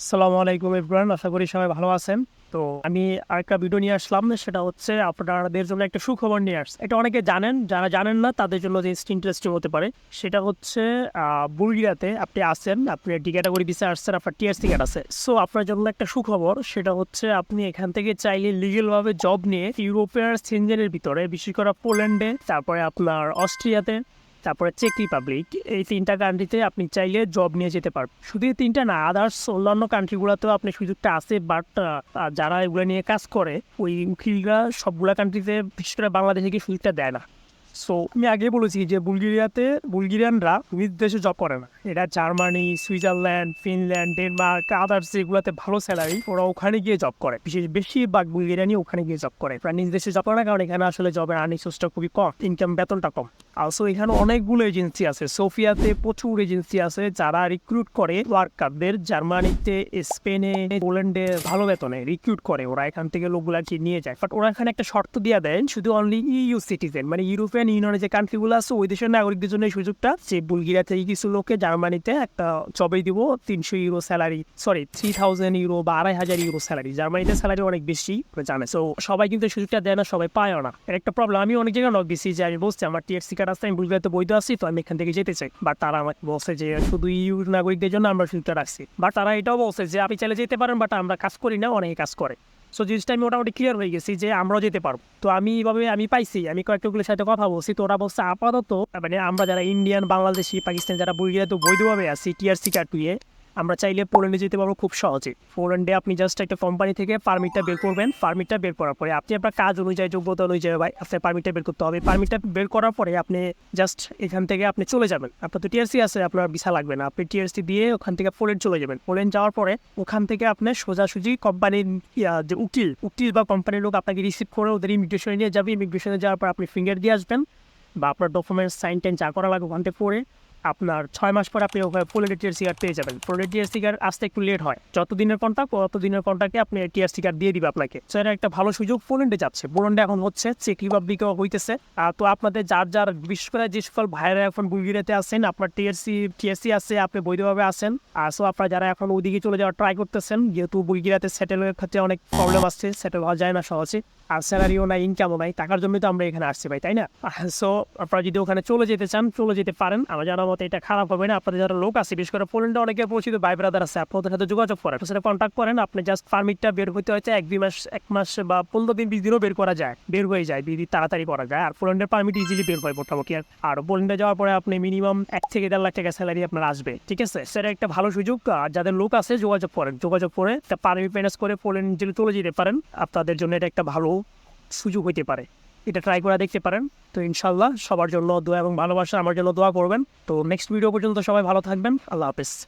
আসসালামু আলাইকুম ইব্রাহিম আশা করি সবাই ভালো আছেন। তো আমি আরেকটা ভিডিও নিয়ে আসলাম, সেটা হচ্ছে আপনাদের জন্য একটা সুখবর নিয়ে আসছে। এটা অনেকে জানেন, যারা জানেন না, তাদের জন্য যে ইন্টারেস্টিং হতে পারে, সেটা হচ্ছে বুলগেরিয়াতে আপনি আসেন আপনি ডি ক্যাটাগরি ভিসা আসছেন, আপনার টিআর টিকেট আছে। সো আপনার জন্য একটা সুখবর, সেটা হচ্ছে আপনি এখান থেকে চাইলে লিগেলভাবে জব নিয়ে ইউরোপের সিনজেনের ভিতরে, বিশেষ করে পোল্যান্ডে, তারপরে আপনার অস্ট্রিয়াতে তারপরে চেক রিপাবলিক এই তিনটা কান্ট্রিতে আপনি চাইলে জব নিয়ে যেতে পারবেন। শুধু এই তিনটা না আদার্স অন্যান্য কান্ট্রিগুলোতেও আপনি সুযোগটা আছে বাট যারা এগুলো নিয়ে কাজ করে, ওই উকিলরা সবগুলা কান্ট্রিতে বিশেষ করে বাংলাদেশে কি সুযোগটা দেয় না। সো আমি আগে বলেছি যে বুলগেরিয়াতে বুলগেরিয়ানরা নিজ দেশে জব করে না। এটা Germany, Switzerland, Finland, Denmark others যেগুলোতে ভালো স্যালারি ওরা ওখানে গিয়ে জব করে। বিশেষ বেশিরভাগ বুলগেরিয়ানই ওখানে গিয়ে জব করে। প্রায় নিজ দেশে জব করে না, কারণ এখানে আসলে জবের আর্নিং সোর্সটা খুবই কম ইনকাম বেতনটা কম। অলসো এখানে অনেকগুলো এজেন্সি আছে। সোফিয়াতে প্রচুর এজেন্সি আছে যারা রিক্রুট করে ওয়ার্কারদের জার্মানিতে, স্পেনে, পোল্যান্ডে ভালো বেতনে রিক্রুট করে। ওরা এখান থেকে লোকগুলাকে নিয়ে যায়। বাট ওরা এখানে একটা শর্ত দিয়ে দেন, শুধু অনলি ইউ সিটিজেন মানে ইউরোপিয়ান ইউনিয়নের যে কান্ট্রিগুলো আছে, ওই দেশের নাগরিকদের জন্য এই সুযোগটা যে বুলগেরিয়া থেকে কিছু লোককে জার্মানিতে একটা জবে দিব, তিনশো euro salary sorry three thousand euro বা আড়াই হাজার ইউরো স্যালারি জার্মানিতে স্যালারি অনেক বেশি জানে সো সবাই কিন্তু সুযোগটা দেয় না, সবাই পায়ও না। একটা প্রবলেম আমি অনেক জায়গায় নক দিছি যে, আমি বলছি, আমার টিএসসি কার্ড আছে, আমি বুলগেরিয়াতে বৈধ আছি, তো আমি এখান থেকে যেতে চাই। বাট তারা আমাকে বলছে যে, শুধু ইউ নাগরিকদের জন্য আমরা সুযোগটা রাখছি। বাট তারা এটাও বলছে যে, আপনি চাইলে যেতে পারেন বাট আমরা কাজ করি না, অনেকে কাজ করে। সো জিনিসটা আমি মোটামুটি ক্লিয়ার হয়ে গেছি যে আমরাও যেতে পারব। তো আমি এইভাবে আমি পাইছি, আমি কয়েকটাগুলোর সাথে কথা বলছি, তো ওরা বলছে আপাতত মানে আমরা যারা ইন্ডিয়ান বাংলাদেশি পাকিস্তান যারা বইগুলো তো বৈধভাবে আছি টিআরসি কার্ড নিয়ে আমরা চাইলে পোল্যান্ডে যেতে পারব খুব সহজে। পোল্যান্ডে আপনি জাস্ট একটা কোম্পানি থেকে পারমিটটা বের করবেন। পারমিটটা বের করার পরে আপনি আপনার কাজ অনুযায়ী, যোগ্যতা অনুযায়ী ভাই, আপনার পারমিটটা বের করতে হবে। পারমিটটা বের করার পরে আপনি জাস্ট এখান থেকে আপনি চলে যাবেন। আপনার তো টিআরসি আছে, আপনার ভিসা লাগবে না। আপনি টিআরসি দিয়ে ওখান থেকে পোল্যান্ড চলে যাবেন। পোল্যান্ড যাওয়ার পরে ওখান থেকে আপনি সোজাসুজি কোম্পানির যে উকিল উকিল বা কোম্পানির লোক আপনাকে রিসিভ করে ওদের ইমিগ্রেশনে নিয়ে যাবে। ইমিগ্রেশনে যাওয়ার পর আপনি ফিঙ্গার দিয়ে আসবেন বা আপনার ডকুমেন্টস সাইন টাইন যা করা লাগবে ওখান থেকে পরে আপনার ছয় মাস পর আপনি ওখানে ফুল টিআরসি কার্ড পেয়ে যাবেন। ফুল টিআরসি কার্ড আসতে একটু লেট হয়। যত দিনের কন্ট্যাক্ট তত দিনের কন্ট্যাক্টে আপনি টিআরসি কার্ড দিয়ে দিবে আপনাকে। সো এটা একটা ভালো সুযোগ পোল্যান্ডে যাচ্ছে। পোল্যান্ডে এখন হচ্ছে চেক রিপাবলিকেও হইতেছে। তো আপনাদের যার যার, বিশেষ করে যে সকল ভাইয়েরা এখন বুলগেরিয়াতে আছেন, আপনার টিআরসি টিআরসি আছে, আপনি বৈধভাবে আছেন। আর সো আপনারা যারা এখন ওইদিকে চলে যাওয়ার ট্রাই করতেছেন, যেহেতু বুলগেরিয়াতে সেটেল হওয়ার ক্ষেত্রে অনেক প্রবলেম আসছে সেটেল হওয়া যায় না সহজে। আর স্যালারিও নাই ইনকামও নাই, টাকার জন্যই তো আমরা এখানে আসছি ভাই, তাই না? সো আপনারা যদি ওখানে চলে যেতে চান, চলে যেতে পারেন। আমার জানার মতো এটা খারাপ হবে না। আপনাদের যারা লোক আছে, বিশেষ করে পোল্যান্ডে অনেকে পরিচিত ভাই ব্রাদার আছে আপনি ওদের সাথে যোগাযোগ করেন সেটা কন্ট্যাক্ট করেন, আপনি জাস্ট পারমিটটা বের হইতে হয়তো এক, দুই মাস, এক মাস বা পনেরো দিন, বিশ দিনও বের করা যায়, বের হয়ে যায় বিধি তাড়াতাড়ি করা যায়। আর পোল্যান্ডের পারমিট ইজিলি বের হয় মোটামুটি। আর পোল্যান্ডে যাওয়ার পরে আপনি মিনিমাম এক থেকে দেড় লাখ টাকা স্যালারি আপনার আসবে, ঠিক আছে? সেটা একটা ভালো সুযোগ। আর যাদের লোক আছে, যোগাযোগ করেন, যোগাযোগ করে পারমিট ম্যানেজ করে পোল্যান্ড যদি চলে যেতে পারেন, আপনাদের জন্য এটা একটা ভালো সুযোগ হইতে পারে। এটা ট্রাই করে দেখতে পারেন। তো ইনশাল্লাহ সবার জন্য দোয়া এবং ভালোবাসা, আমার জন্য দোয়া করবেন। তো নেক্সট ভিডিও পর্যন্ত সবাই ভালো থাকবেন। আল্লাহ হাফেজ।